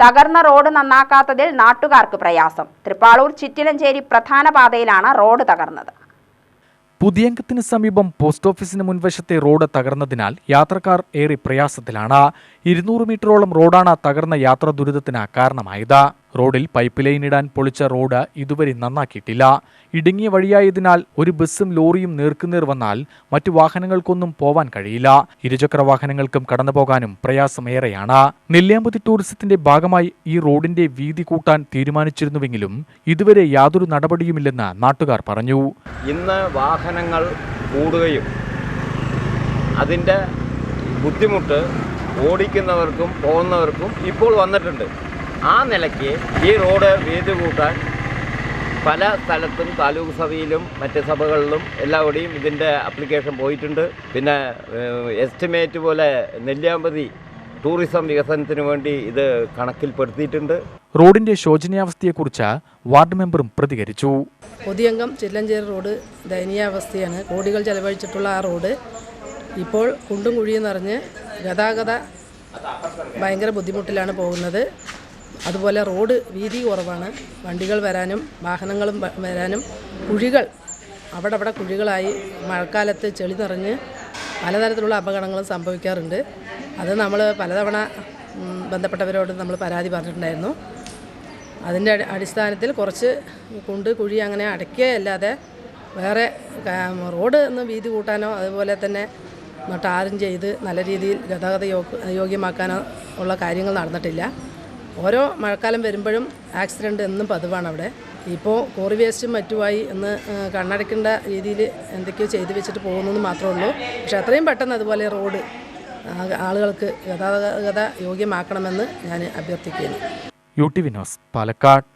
തകർന്ന റോഡ് നന്നാക്കാത്തതിൽ നാട്ടുകാർക്ക് പ്രയാസം. തൃപ്പാളൂർ ചിറ്റിലഞ്ചേരി പ്രധാന പാതയിലാണ് റോഡ് തകർന്നത്. പുതിയങ്കത്തിന് സമീപം പോസ്റ്റ് ഓഫീസിന് മുൻവശത്തെ റോഡ് തകർന്നതിനാൽ യാത്രക്കാർ ഏറെ പ്രയാസത്തിലാണ്. ഇരുന്നൂറ് മീറ്ററോളം റോഡാണ് തകർന്ന യാത്രാ ദുരിതത്തിന് കാരണമായത്. റോഡിൽ പൈപ്പ് ലൈൻ ഇടാൻ പൊളിച്ച റോഡ് ഇതുവരെ നന്നാക്കിയിട്ടില്ല. ഇടുങ്ങിയ വഴിയായതിനാൽ ഒരു ബസ്സും ലോറിയും നേർക്കുനേർ വന്നാൽ മറ്റു വാഹനങ്ങൾക്കൊന്നും പോവാൻ കഴിയില്ല. ഇരുചക്ര വാഹനങ്ങൾക്കും കടന്നുപോകാനും പ്രയാസമേറെയാണ്. നെല്ലിയാമ്പതി ടൂറിസത്തിന്റെ ഭാഗമായി ഈ റോഡിന്റെ വീതി കൂട്ടാൻ തീരുമാനിച്ചിരുന്നുവെങ്കിലും ഇതുവരെ യാതൊരു നടപടിയുമില്ലെന്ന് നാട്ടുകാർ പറഞ്ഞു. ഇന്ന് വാഹനങ്ങൾ കൂടുകയും അതിന്റെ ബുദ്ധിമുട്ട് ഓടിക്കുന്നവർക്കും പോകുന്നവർക്കും ഇപ്പോൾ വന്നിട്ടുണ്ട്. ആ നിലയ്ക്ക് ഈ റോഡ് വീതി കൂട്ടാൻ പല സ്ഥലത്തും താലൂക്ക് സഭയിലും മറ്റ് സഭകളിലും എല്ലാവിടെയും ഇതിന്റെ അപ്ലിക്കേഷൻ പോയിട്ടുണ്ട്. പിന്നെ എസ്റ്റിമേറ്റ് പോലെ നെല്ലിയാമ്പതി ടൂറിസം വികസനത്തിന് വേണ്ടി ഇത് കണക്കിൽപ്പെടുത്തിയിട്ടുണ്ട്. റോഡിന്റെ ശോചനീയാവസ്ഥയെക്കുറിച്ച് വാർഡ് മെമ്പറും പ്രതികരിച്ചു. പൊതിയംഗം ചില്ലഞ്ചേരി റോഡ് ദയനീയാവസ്ഥയാണ്. കോടികൾ ചെലവഴിച്ചിട്ടുള്ള ആ റോഡ് ഇപ്പോൾ കുണ്ടും കുഴിയും നിറഞ്ഞ് ഗതാഗത ഭയങ്കര ബുദ്ധിമുട്ടിലാണ് പോകുന്നത്. അതുപോലെ റോഡ് വീതി കുറവാണ്. വണ്ടികൾ വരാനും വാഹനങ്ങളും വരാനും കുഴികൾ അവിടെ അവിടെ കുഴികളായി മഴക്കാലത്ത് ചെളി നിറഞ്ഞ് പലതരത്തിലുള്ള അപകടങ്ങളും സംഭവിക്കാറുണ്ട്. അത് നമ്മൾ പലതവണ ബന്ധപ്പെട്ടവരോട് നമ്മൾ പരാതി പറഞ്ഞിട്ടുണ്ടായിരുന്നു. അതിന്റെ അടിസ്ഥാനത്തിൽ കുറച്ച് കുണ്ട് കുഴി അങ്ങനെ അടയ്ക്കുകയല്ലാതെ വേറെ റോഡ് ഒന്ന് വീതി കൂട്ടാനോ അതുപോലെ തന്നെ ടാറും ചെയ്ത് നല്ല രീതിയിൽ ഗതാഗത യോഗ്യമാക്കാനോ ഉള്ള കാര്യങ്ങൾ നടന്നിട്ടില്ല. ഓരോ മഴക്കാലം വരുമ്പോഴും ആക്സിഡന്റ് എന്നും പതിവാണ് അവിടെ. ഇപ്പോൾ കോറി വേസ്റ്റും മറ്റുമായി ഇന്ന് കണ്ണടയ്ക്കേണ്ട രീതിയിൽ എന്തൊക്കെയോ ചെയ്തു വെച്ചിട്ട് പോകുന്നെന്ന് മാത്രമേ ഉള്ളൂ. പക്ഷേ അത്രയും പെട്ടെന്ന് അതുപോലെ റോഡ് ആളുകൾക്ക് ഗതാഗത യോഗ്യമാക്കണമെന്ന് ഞാൻ അഭ്യർത്ഥിക്കുന്നു. U T Vinod Palakkad.